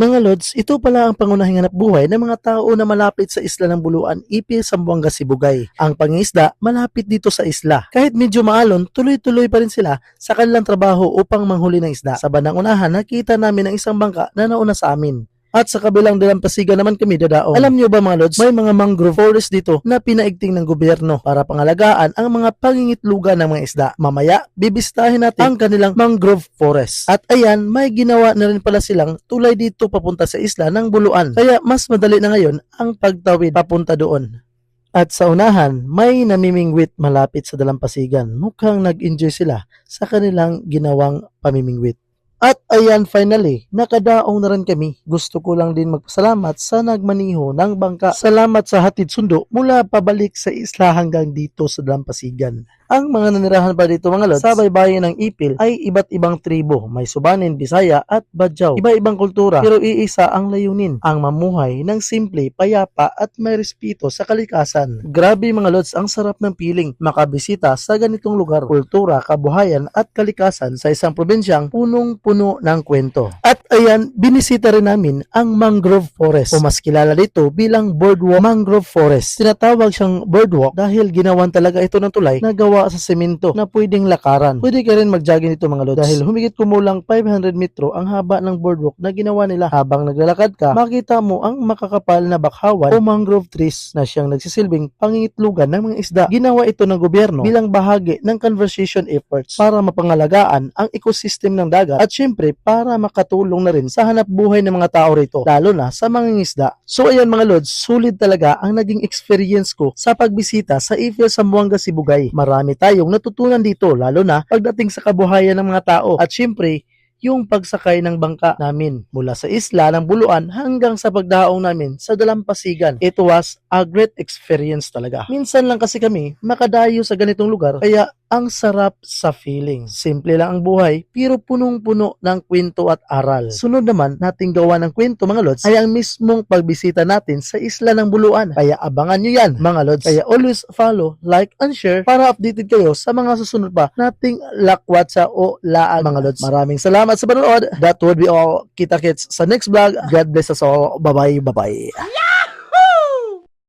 Mga Lods, ito pala ang pangunahing hanap buhay ng mga tao na malapit sa isla ng Buluan, Ipi, Sambuanga, Sibugay. Ang pangisda, malapit dito sa isla. Kahit medyo maalon, tuloy-tuloy pa rin sila sa kanilang trabaho upang manghuli ng isda. Sa bandang unahan, nakita namin ang isang bangka na nauna sa amin. At sa kabilang dalampasigan naman kami dadaong. Alam niyo ba mga Lods, may mga mangrove forest dito na pinaigting ng gobyerno para pangalagaan ang mga pangingitlugan ng mga isda. Mamaya, bibistahin natin ang kanilang mangrove forest. At ayan, may ginawa na rin pala silang tulay dito papunta sa isla ng Buluan. Kaya mas madali na ngayon ang pagtawid papunta doon. At sa unahan, may namimingwit malapit sa dalampasigan. Mukhang nag-enjoy sila sa kanilang ginawang pamimingwit. At ayan finally, nakadaong na rin kami. Gusto ko lang din magpasalamat sa nagmaniho ng bangka. Salamat sa hatid sundo mula pabalik sa isla hanggang dito sa Dalampasigan. Ang mga nanirahan pa dito mga lods, sa baybayin ng Ipil ay iba't ibang tribo. May Subanin, Bisaya at Badyaw. Iba-ibang kultura pero iisa ang layunin. Ang mamuhay ng simple, payapa at may respeto sa kalikasan. Grabe mga lods, ang sarap ng piling makabisita sa ganitong lugar. Kultura, kabuhayan at kalikasan sa isang probinsyang punong-puno ng kwento. At ayan, binisita rin namin ang mangrove forest o mas kilala dito bilang boardwalk mangrove forest. Tinatawag siyang boardwalk dahil ginawan talaga ito ng tulay na gawa sa semento na pwedeng lakaran. Pwede ka rin mag-jogging dito mga lods dahil humigit kumulang 500 metro ang haba ng boardwalk na ginawa nila. Habang naglalakad ka, makita mo ang makakapal na bakhawan o mangrove trees na siyang nagsisilbing pangingitlugan ng mga isda. Ginawa ito ng gobyerno bilang bahagi ng conservation efforts para mapangalagaan ang ecosystem ng dagat at syempre para makatulong na rin sa hanap buhay ng mga tao rito, lalo na sa mga isda. So ayan mga lods, sulit talaga ang naging experience ko sa pagbisita sa Ifil Sambuanga Sibugay. Marami tayong natutunan dito, lalo na pagdating sa kabuhayan ng mga tao at syempre yung pagsakay ng bangka namin mula sa isla ng Buluan hanggang sa pagdaong namin sa Dalampasigan. It was a great experience talaga. Minsan lang kasi kami makadayo sa ganitong lugar kaya ang sarap sa feeling. Simple lang ang buhay pero punong-puno ng kwento at aral. Sunod naman nating gawa ng kwento mga lods ay ang mismong pagbisita natin sa isla ng Buluan. Kaya abangan nyo yan mga lods. Kaya always follow, like, and share para updated kayo sa mga susunod pa nating lakwatsa o laan mga lods. Maraming salamat sa panonood. That would be all. Kita kits sa next vlog. God bless us all. Bye-bye. Bye-bye.